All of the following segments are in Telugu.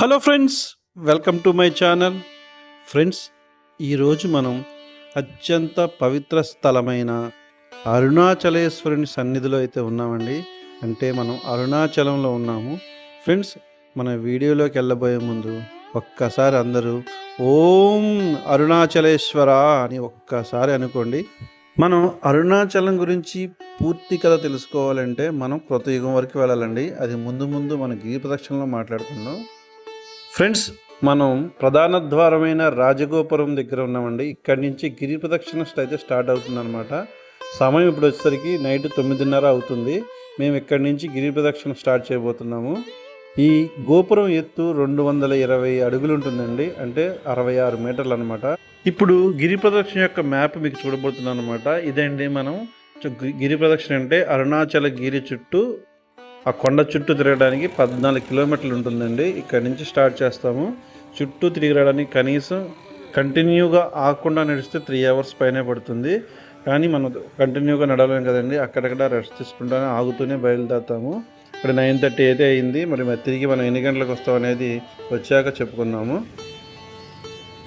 Hello friends welcome to my channel. Friends ఈరోజు మనం అత్యంత పవిత్ర స్థలమైన అరుణాచలేశ్వరుని సన్నిధిలో అయితే ఉన్నామండి. అంటే మనం అరుణాచలంలో ఉన్నాము. ఫ్రెండ్స్ మన వీడియోలోకి వెళ్ళబోయే ముందు ఒక్కసారి అందరూ ఓం అరుణాచలేశ్వర అని ఒక్కసారి అనుకోండి. మనం అరుణాచలం గురించి పూర్తి కథ తెలుసుకోవాలంటే మనం కృతయుగం వరకు వెళ్ళాలండి. అది ముందు ముందు మన గిరి ప్రదక్షిణలో మాట్లాడుకుందాం. ఫ్రెండ్స్ మనం ప్రధాన ద్వారమైన రాజగోపురం దగ్గర ఉన్నామండి. ఇక్కడి నుంచి గిరి ప్రదక్షిణ అయితే స్టార్ట్ అవుతుందన్నమాట. సమయం ఇప్పుడు వచ్చేసరికి నైట్ తొమ్మిదిన్నర అవుతుంది. మేము ఇక్కడి నుంచి గిరి ప్రదక్షిణ స్టార్ట్ చేయబోతున్నాము. ఈ గోపురం ఎత్తు రెండు వందల ఇరవై అడుగులు ఉంటుందండి. అంటే అరవై ఆరు మీటర్లు అనమాట ఇప్పుడు గిరి ప్రదక్షిణ యొక్క మ్యాప్ మీకు చూడబోతున్నాను అనమాట ఇదండి మనం. గిరి ప్రదక్షిణ అంటే అరుణాచల గిరి చుట్టూ ఆ కొండ చుట్టూ తిరగడానికి పద్నాలుగు కిలోమీటర్లు ఉంటుందండి. ఇక్కడ నుంచి స్టార్ట్ చేస్తాము. చుట్టూ తిరిగి కనీసం కంటిన్యూగా ఆగకుండా నడిస్తే త్రీ అవర్స్ పైనే పడుతుంది. కానీ మనం కంటిన్యూగా నడవలేం కదండి. అక్కడక్కడ రెస్ట్ తీసుకుంటానే ఆగుతూనే బయలుదేరుతాము. ఇప్పుడు నైన్ థర్టీ అయితే అయింది. మరి మరి తిరిగి మనం ఎన్ని గంటలకు వస్తాం అనేది వచ్చాక చెప్పుకుందాము.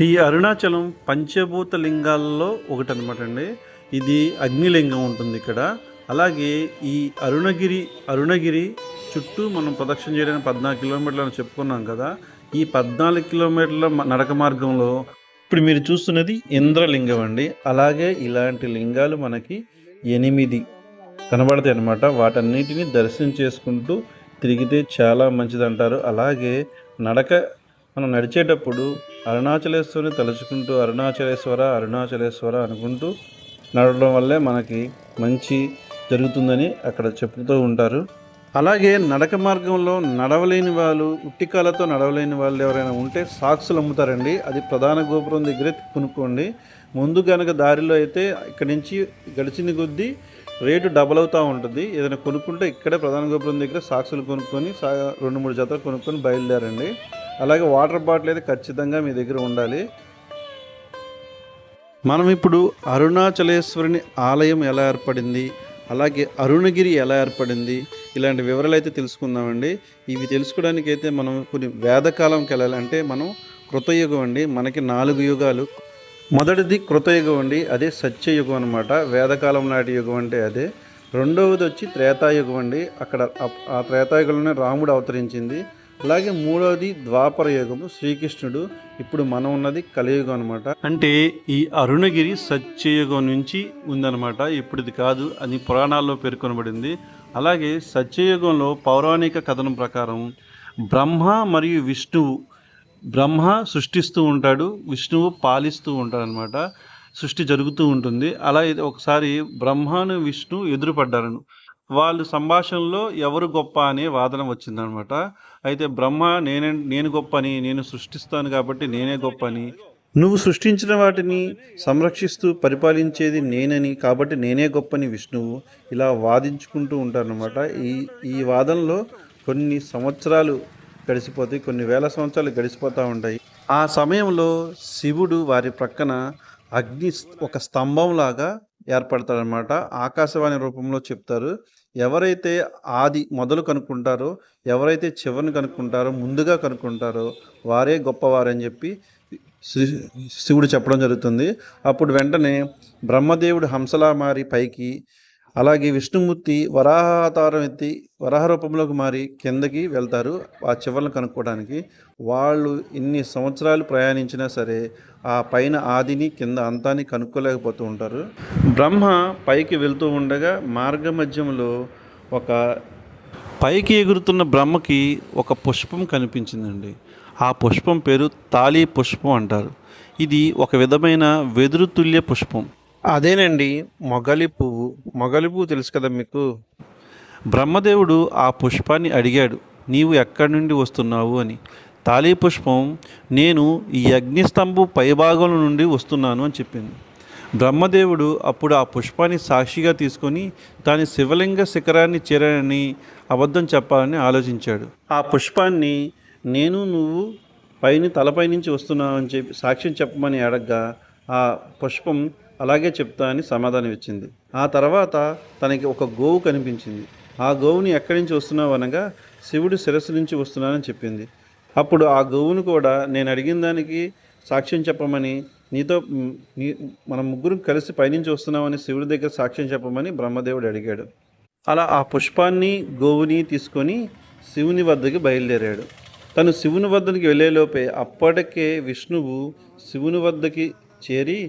ఈ అరుణాచలం పంచభూత లింగాల్లో ఒకటి అనమాట అండి. ఇది అగ్నిలింగం ఉంటుంది ఇక్కడ. అలాగే ఈ అరుణగిరి అరుణగిరి చుట్టూ మనం ప్రదక్షిణ చేయడానికి పద్నాలుగు కిలోమీటర్లు అని చెప్పుకున్నాం కదా ఈ పద్నాలుగు కిలోమీటర్ల నడక మార్గంలో ఇప్పుడు మీరు చూస్తున్నది ఇంద్రలింగం అండి. అలాగే ఇలాంటి లింగాలు మనకి ఎనిమిది కనబడతాయి అన్నమాట. వాటన్నిటిని దర్శనం చేసుకుంటూ తిరిగితే చాలా మంచిది అంటారు అలాగే నడక మనం నడిచేటప్పుడు అరుణాచలేశ్వరిని తలుచుకుంటూ అరుణాచలేశ్వర అరుణాచలేశ్వర అనుకుంటూ నడవడం వల్లే మనకి మంచి జరుగుతుందని అక్కడ చెప్తూ ఉంటారు. అలాగే నడక మార్గంలో నడవలేని వాళ్ళు ఉట్టికాలతో నడవలేని వాళ్ళు ఎవరైనా ఉంటే సాక్సులు అమ్ముతారండి. అది ప్రధాన గోపురం దగ్గరే కొనుక్కోండి. ముందు కనుక దారిలో అయితే ఇక్కడి నుంచి గడిచిన కొద్దీ రేటు డబల్ అవుతూ ఉంటుంది. ఏదైనా కొనుక్కుంటే ఇక్కడే ప్రధాన గోపురం దగ్గర సాక్సులు కొనుక్కొని సా రెండు మూడు జతలు కొనుక్కొని బయలుదేరండి. అలాగే వాటర్ బాటిల్ అయితే ఖచ్చితంగా మీ దగ్గర ఉండాలి. మనం ఇప్పుడు అరుణాచలేశ్వరుని ఆలయం ఎలా ఏర్పడింది? అలాగే అరుణగిరి ఎలా ఏర్పడింది? ఇలాంటి వివరాలు అయితే తెలుసుకుందామండి. ఇవి తెలుసుకోవడానికి అయితే మనం కొన్ని వేదకాలంకి వెళ్ళాలి. అంటే మనం కృతయుగం అండి. మనకి నాలుగు యుగాలు. మొదటిది కృతయుగం అండి. అదే సత్యయుగం అనమాట వేదకాలం నాటి యుగం అంటే అదే. రెండవది వచ్చి త్రేతాయుగం అండి. అక్కడ ఆ- ఆ త్రేతాయుగంలోనే రాముడు అవతరించింది. అలాగే మూడవది ద్వాపర యుగము. శ్రీకృష్ణుడు ఇప్పుడు మనం ఉన్నది కలియుగం అనమాట అంటే ఈ అరుణగిరి సత్యయుగం నుంచి ఉందన్నమాట. ఇప్పుడు ఇది కాదు అని పురాణాల్లో పేర్కొనబడింది. అలాగే సత్యయుగంలో పౌరాణిక కథనం ప్రకారం బ్రహ్మ మరియు విష్ణువు బ్రహ్మ సృష్టిస్తూ ఉంటాడు విష్ణువు పాలిస్తూ ఉంటాడు అనమాట సృష్టి జరుగుతూ ఉంటుంది. అలా ఇది ఒకసారి బ్రహ్మను విష్ణు ఎదురుపడ్డారు వాళ్ళు సంభాషణలో ఎవరు గొప్ప అనే వాదన వచ్చిందనమాట. అయితే బ్రహ్మ నేనే నేను గొప్ప అని నేను సృష్టిస్తాను కాబట్టి నేనే గొప్ప అని నువ్వు సృష్టించిన వాటిని సంరక్షిస్తూ పరిపాలించేది నేనని కాబట్టి నేనే గొప్పని విష్ణువు ఇలా వాదించుకుంటూ ఉంటారనమాట. ఈ ఈ వాదనలో కొన్ని సంవత్సరాలు గడిచిపోతాయి కొన్ని వేల సంవత్సరాలు గడిచిపోతూ ఉంటాయి. ఆ సమయంలో శివుడు వారి ప్రక్కన అగ్ని ఒక స్తంభంలాగా ఏర్పడతాడనమాట ఆకాశవాణి రూపంలో చెప్తారు ఎవరైతే ఆది మొదలు కనుక్కుంటారో ఎవరైతే చివరిని కనుక్కుంటారో ముందుగా కనుక్కుంటారో వారే గొప్పవారని చెప్పి శ్రీ శివుడు చెప్పడం జరుగుతుంది. అప్పుడు వెంటనే బ్రహ్మదేవుడు హంసలా మారి పైకి అలాగే విష్ణుమూర్తి వరాహావతారం ఎత్తి వరాహ రూపంలోకి మారి కిందకి వెళ్తారు. ఆ చివరిని కనుక్కోవడానికి వాళ్ళు ఇన్ని సంవత్సరాలు ప్రయాణించినా సరే ఆ పైన ఆదిని కింద అంతాన్ని కనుక్కోలేకపోతూ ఉంటారు. బ్రహ్మ పైకి వెళ్తూ ఉండగా మార్గ మధ్యంలో ఒక పైకి ఎగురుతున్న బ్రహ్మకి ఒక పుష్పం కనిపించిందండి. ఆ పుష్పం పేరు తాళీ పుష్పం అంటారు. ఇది ఒక విధమైన వెదురుతుల్య పుష్పం. అదేనండి మొగలి పువ్వు. మొగలి పువ్వు తెలుసు కదా మీకు? బ్రహ్మదేవుడు ఆ పుష్పాన్ని అడిగాడు నీవు ఎక్కడి నుండి వస్తున్నావు? అని. తాళీ పుష్పం నేను ఈ అగ్నిస్తంభు పైభాగం నుండి వస్తున్నాను అని చెప్పింది. బ్రహ్మదేవుడు అప్పుడు ఆ పుష్పాన్ని సాక్షిగా తీసుకొని దాని శివలింగ శిఖరాన్ని చేరానని అబద్ధం చెప్పాలని ఆలోచించాడు. ఆ పుష్పాన్ని నేను నువ్వు పైన తలపై నుంచి వస్తున్నావు అని చెప్పి సాక్ష్యం చెప్పమని అడగ్గా ఆ పుష్పం అలాగే చెప్తా అని సమాధానం ఇచ్చింది ఆ తర్వాత తనకి ఒక గోవు కనిపించింది. ఆ గోవుని ఎక్కడి నుంచి వస్తున్నావు అనగా శివుడు శిరస్సు నుంచి వస్తున్నానని చెప్పింది. అప్పుడు ఆ గోవును కూడా నేను అడిగిన దానికి సాక్ష్యం చెప్పమని నీతో నీ మనం ముగ్గురు కలిసి పైనుంచి వస్తున్నామని శివుడి దగ్గర సాక్ష్యం చెప్పమని బ్రహ్మదేవుడు అడిగాడు. అలా ఆ పుష్పాన్ని గోవుని తీసుకొని శివుని వద్దకి బయలుదేరాడు. తను శివుని వద్దకి వెళ్ళేలోపే అప్పటికే విష్ణువు శివుని వద్దకి చేరి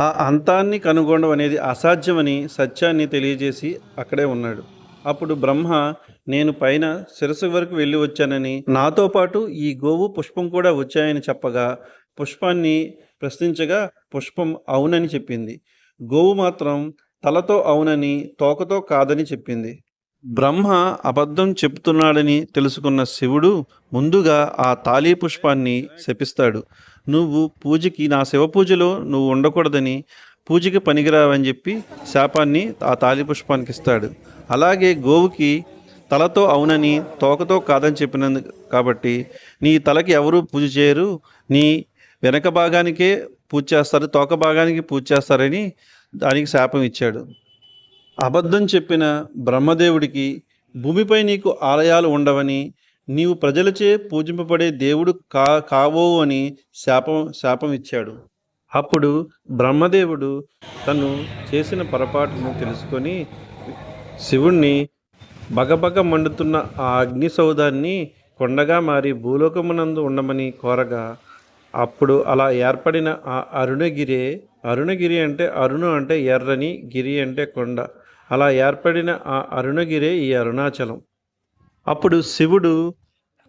ఆ అంతాన్ని కనుగొనడం అనేది అసాధ్యమని సత్యాన్ని తెలియజేసి అక్కడే ఉన్నాడు. అప్పుడు బ్రహ్మ నేను పైన శిరస్సు వరకు వెళ్ళి వచ్చానని నాతో పాటు ఈ గోవు పుష్పం కూడా వచ్చాయని చెప్పగా పుష్పాన్ని ప్రశ్నించగా పుష్పం అవునని చెప్పింది. గోవు మాత్రం తలతో అవునని తోకతో కాదని చెప్పింది. బ్రహ్మ అబద్ధం చెప్తున్నాడని తెలుసుకున్న శివుడు ముందుగా ఆ తాళీ పుష్పాన్ని శపిస్తాడు. నువ్వు పూజకి నా శివ పూజలో నువ్వు ఉండకూడదని పూజకి పనికిరావని చెప్పి శాపాన్ని ఆ తాళి పుష్పానికి ఇస్తాడు. అలాగే గోవుకి తలతో అవునని తోకతో కాదని చెప్పినందు కాబట్టి నీ తలకి ఎవరు పూజ చేయరు నీ వెనక భాగానికే పూజ చేస్తారు తోక భాగానికి పూజ చేస్తారని దానికి శాపం ఇచ్చాడు. అబద్ధం చెప్పిన బ్రహ్మదేవుడికి భూమిపై నీకు ఆలయాలు ఉండవని నీవు ప్రజలచే పూజింపబడే దేవుడు కా కావో అని శాపం శాపం ఇచ్చాడు. అప్పుడు బ్రహ్మదేవుడు తను చేసిన పొరపాటును తెలుసుకొని శివుణ్ణి బగబగ మండుతున్న ఆ అగ్ని సౌధాన్ని కొండగా మారి భూలోకమునందు ఉండమని కోరగా అప్పుడు అలా ఏర్పడిన ఆ అరుణగిరే అరుణగిరి అంటే అరుణు అంటే ఎర్రని గిరి అంటే కొండ. అలా ఏర్పడిన ఆ అరుణగిరే ఈ అరుణాచలం. అప్పుడు శివుడు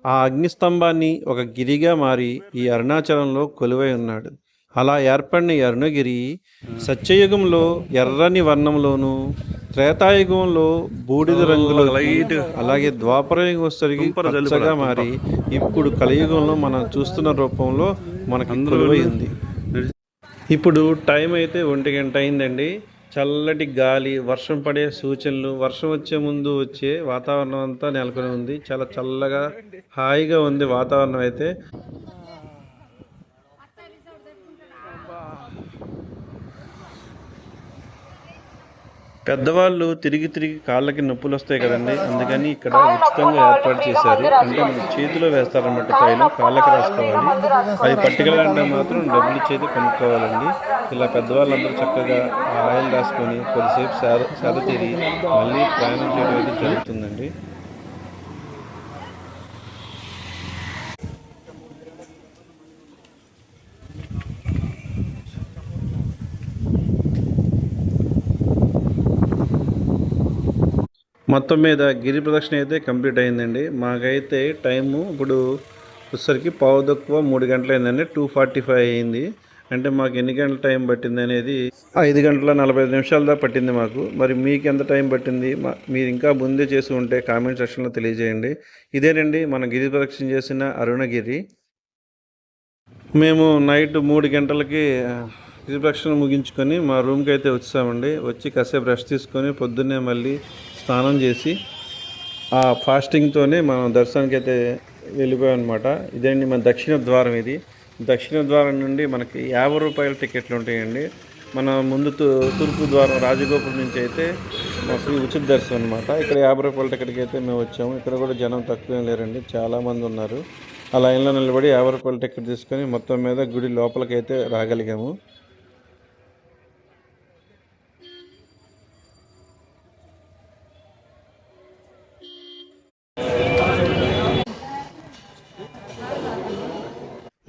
ఆ అగ్నిస్తంభాన్ని ఒక గిరిగా మారి ఈ అరుణాచలంలో కొలువై ఉన్నాడు. అలా ఏర్పడిన అరుణగిరి సత్యయుగంలో ఎర్రని వర్ణంలోను త్రేతాయుగంలో బూడిద రంగులో అలాగే ద్వాపర యుగం వచ్చేసరికి పచ్చగా మారి ఇప్పుడు కలియుగంలో మనం చూస్తున్న రూపంలో మనకు ఉంది ఇప్పుడు టైం అయితే ఒంటి గంట అయిందండి. చల్లటి గాలి వర్షం పడే సూచనలు వర్షం వచ్చే ముందు వచ్చే వాతావరణం అంతా నెలకొని ఉంది. చాలా చల్లగా హాయిగా ఉంది వాతావరణం అయితే. పెద్దవాళ్ళు తిరిగి తిరిగి కాళ్ళకి నొప్పులు వస్తాయి కదండి. అందుకని ఇక్కడ ఉచితంగా ఏర్పాటు చేశారు. అంటే మన చేతిలో వేస్తారన్నమాట తైలం కాళ్ళకి రాసుకోవాలి. అది పట్టుకెళ్ళాలంటే మాత్రం డబ్బులు ఇచ్చేది కొనుక్కోవాలండి. ఇలా పెద్దవాళ్ళందరూ చక్కగా ఆ ఆయిల్ రాసుకొని కొద్దిసేపు సేద సేద తీరి మళ్ళీ ప్రయాణం చేయడం అయితే జరుగుతుందండి. మొత్తం మీద గిరి ప్రదక్షిణ అయితే కంప్లీట్ అయిందండి. మాకైతే టైము ఇప్పుడు వచ్చేసరికి పావు తక్కువ మూడు గంటలు అయిందండి టూ ఫార్టీ ఫైవ్ అయింది. అంటే మాకు ఎన్ని గంటల టైం పట్టింది అనేది ఐదు గంటల నలభై ఐదు నిమిషాల దాకా పట్టింది మాకు. మరి మీకు ఎంత టైం పట్టింది? మా మీరు ఇంకా ముందే చేసి ఉంటే కామెంట్ సెక్షన్లో తెలియజేయండి. ఇదేనండి మన గిరి ప్రదక్షిణ చేసిన అరుణగిరి. మేము నైట్ మూడు గంటలకి గిరి ప్రదక్షిణ ముగించుకొని మా రూమ్కి అయితే వచ్చామండి. వచ్చి కాసేపు రెస్ట్ తీసుకొని పొద్దున్నే మళ్ళీ స్నానం చేసి ఆ ఫాస్టింగ్తోనే మనం దర్శనానికి అయితే వెళ్ళిపోయాం అనమాట ఇదండి మన దక్షిణ ద్వారం ఇది. దక్షిణ ద్వారం నుండి మనకి యాభై రూపాయల టికెట్లు ఉంటాయండి. మన ముందు తూ- తూర్పు ద్వారం రాజగోపురం నుంచి అయితే మాకు ఉచిత దర్శనం అనమాట ఇక్కడ యాభై రూపాయల టికెట్కి అయితే మేము వచ్చాము. ఇక్కడ కూడా జనం తక్కువేం లేరండి. చాలామంది ఉన్నారు. ఆ లైన్లో నిలబడి యాభై రూపాయల టికెట్ తీసుకొని మొత్తం మీద గుడి లోపలికి అయితే రాగలిగాము.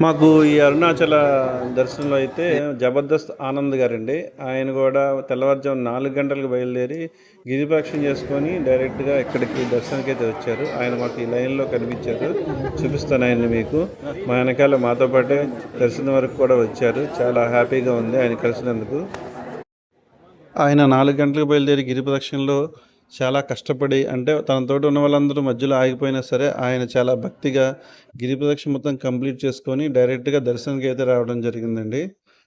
మాకు ఈ అరుణాచల దర్శనంలో అయితే జబర్దస్త్ ఆనంద్ గారండి. ఆయన కూడా తెల్లవారుజాము నాలుగు గంటలకు బయలుదేరి గిరిపక్షం చేసుకొని డైరెక్ట్గా ఇక్కడికి దర్శనానికి అయితే వచ్చారు. ఆయన మాకు ఈ లైన్లో కనిపించారు. చూపిస్తాను ఆయన మీకు. మా వెనకాల మాతో పాటే దర్శనం వరకు కూడా వచ్చారు. చాలా హ్యాపీగా ఉంది ఆయన కలిసినందుకు. ఆయన నాలుగు గంటలకు బయలుదేరి గిరి ప్రదక్షిణలో చాలా కష్టపడి అంటే తనతోటి ఉన్న వాళ్ళందరూ మధ్యలో ఆగిపోయినా సరే ఆయన చాలా భక్తిగా గిరి ప్రదక్షిణ మొత్తం కంప్లీట్ చేసుకొని డైరెక్ట్గా దర్శనానికి అయితే రావడం జరిగిందండి.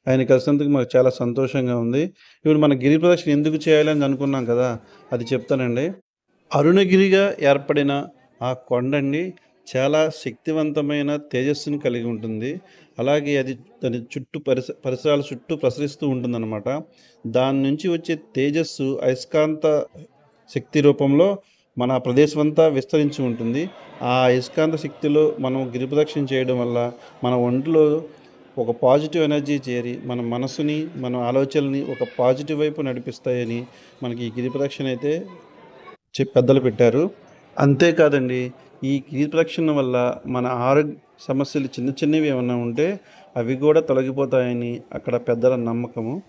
ఆయన కలిసినందుకు మాకు చాలా సంతోషంగా ఉంది. ఇప్పుడు మన గిరి ప్రదక్షిణ ఎందుకు చేయాలని అనుకున్నాం కదా అది చెప్తానండి. అరుణగిరిగా ఏర్పడిన ఆ కొండండి చాలా శక్తివంతమైన తేజస్సును కలిగి ఉంటుంది. అలాగే అది దాని చుట్టూ పరిస పరిసరాల చుట్టూ ప్రసరిస్తూ ఉంటుందన్నమాట. దాని నుంచి వచ్చే తేజస్సు అయస్కాంత శక్తి రూపంలో మన ప్రదేశం అంతా విస్తరించి ఉంటుంది. ఆ అయస్కాంత శక్తిలో మనం గిరిప్రదక్షిణ చేయడం వల్ల మన ఒంట్లో ఒక పాజిటివ్ ఎనర్జీ చేరి మన మనసుని మన ఆలోచనని ఒక పాజిటివ్ వైపు నడిపిస్తాయని మనకి ఈ గిరిప్రదక్షిణ అయితే చెప్ పెద్దలు పెట్టారు. అంతేకాదండి ఈ గిరిప్రదక్షిణ వల్ల మన ఆరోగ్య సమస్యలు చిన్న చిన్నవి ఏమైనా ఉంటే అవి కూడా తొలగిపోతాయని అక్కడ పెద్దల నమ్మకము.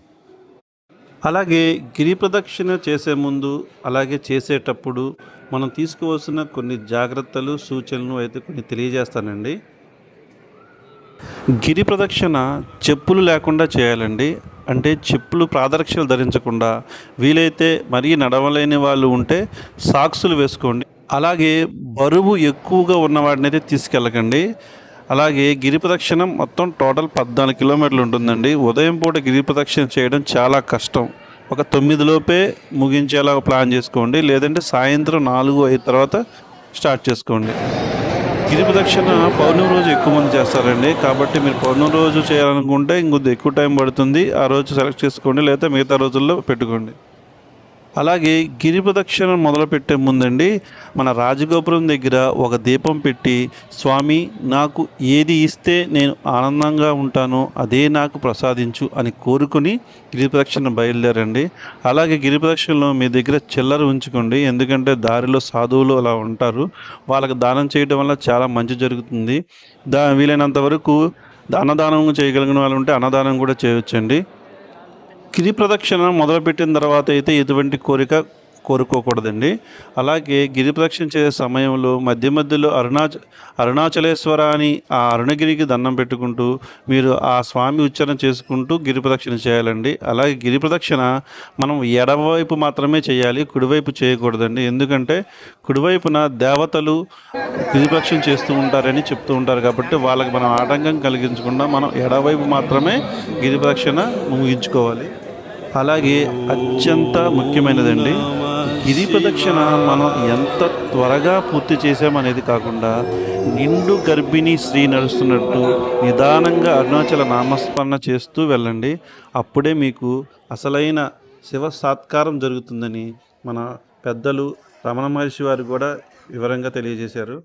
అలాగే గిరి ప్రదక్షిణ చేసే ముందు అలాగే చేసేటప్పుడు మనం తీసుకోవాల్సిన కొన్ని జాగ్రత్తలు సూచనలు అయితే కొన్ని తెలియజేస్తానండి. గిరి ప్రదక్షిణ చెప్పులు లేకుండా చేయాలండి. అంటే చెప్పులు ప్రాదరక్షలు ధరించకుండా వీలైతే మరీ నడవలేని వాళ్ళు ఉంటే సాక్సులు వేసుకోండి. అలాగే బరువు ఎక్కువగా ఉన్నవాడిని అయితే తీసుకెళ్ళకండి. అలాగే గిరి ప్రదక్షిణం మొత్తం టోటల్ పద్నాలుగు కిలోమీటర్లు ఉంటుందండి. ఉదయం పూట గిరి ప్రదక్షిణ చేయడం చాలా కష్టం. ఒక తొమ్మిదిలోపే ముగించేలా ప్లాన్ చేసుకోండి. లేదంటే సాయంత్రం నాలుగు అయిన తర్వాత స్టార్ట్ చేసుకోండి. గిరి ప్రదక్షిణ పౌర్ణమి రోజు ఎక్కువ మంది చేస్తారండి. కాబట్టి మీరు పౌర్ణమి రోజు చేయాలనుకుంటే ఇంకొద్ది ఎక్కువ టైం పడుతుంది. ఆ రోజు సెలెక్ట్ చేసుకోండి. లేదా మిగతా రోజుల్లో పెట్టుకోండి. అలాగే గిరి ప్రదక్షిణ మొదలుపెట్టే ముందండి మన రాజగోపురం దగ్గర ఒక దీపం పెట్టి స్వామి నాకు ఏది ఇస్తే నేను ఆనందంగా ఉంటానో అదే నాకు ప్రసాదించు అని కోరుకుని గిరి ప్రదక్షిణ బయలుదేరండి. అలాగే గిరి ప్రదక్షిణలో మీ దగ్గర చిల్లర ఉంచుకోండి. ఎందుకంటే దారిలో సాధువులు అలా ఉంటారు. వాళ్ళకి దానం చేయడం వల్ల చాలా మంచి జరుగుతుంది. దా వీలైనంత వరకు అన్నదానం చేయగలిగిన వాళ్ళు ఉంటే అన్నదానం కూడా చేయొచ్చండి. గిరి ప్రదక్షిణ మొదలుపెట్టిన తర్వాత అయితే ఎటువంటి కోరిక కోరుకోకూడదండి. అలాగే గిరి ప్రదక్షిణ చేసే సమయంలో మధ్య మధ్యలో అరుణాచ అరుణాచలేశ్వర అని ఆ అరుణగిరికి దండం పెట్టుకుంటూ మీరు ఆ స్వామి ఉచ్చారణ చేసుకుంటూ గిరి ప్రదక్షిణ చేయాలండి. అలాగే గిరి ప్రదక్షిణ మనం ఎడమవైపు మాత్రమే చేయాలి కుడివైపు చేయకూడదండి. ఎందుకంటే కుడివైపున దేవతలు గిరి ప్రదక్షిణ చేస్తూ ఉంటారని చెప్తూ ఉంటారు కాబట్టి వాళ్ళకి మనం ఆటంకం కలిగించకుండా మనం ఎడవైపు మాత్రమే గిరి ప్రదక్షిణ ముగించుకోవాలి. అలాగే అత్యంత ముఖ్యమైనదండి గిరి ప్రదక్షిణ మనం ఎంత త్వరగా పూర్తి చేసామనేది కాకుండా నిండు గర్భిణీ స్త్రీ నడుస్తున్నట్టు నిదానంగా అరుణాచల నామస్మరణ చేస్తూ వెళ్ళండి. అప్పుడే మీకు అసలైన శివ సాత్కారం జరుగుతుందని మన పెద్దలు రమణ మహర్షి వారు కూడా వివరంగా తెలియజేశారు.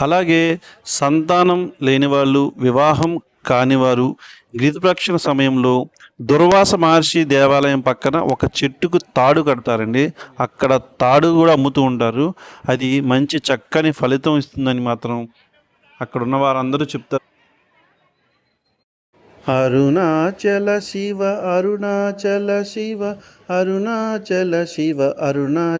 అలాగే సంతానం లేని వాళ్ళు వివాహం కానివారు గిరిప్రక్షణ సమయంలో దుర్వాస మహర్షి దేవాలయం పక్కన ఒక చెట్టుకు తాడు కడతారండి. అక్కడ తాడు కూడా అమ్ముతూ ఉంటారు. అది మంచి చక్కని ఫలితం ఇస్తుందని మాత్రం అక్కడ ఉన్న వారందరూ చెప్తారు. అరుణాచల శివ అరుణాచల శివ అరుణాచల శివ అరుణా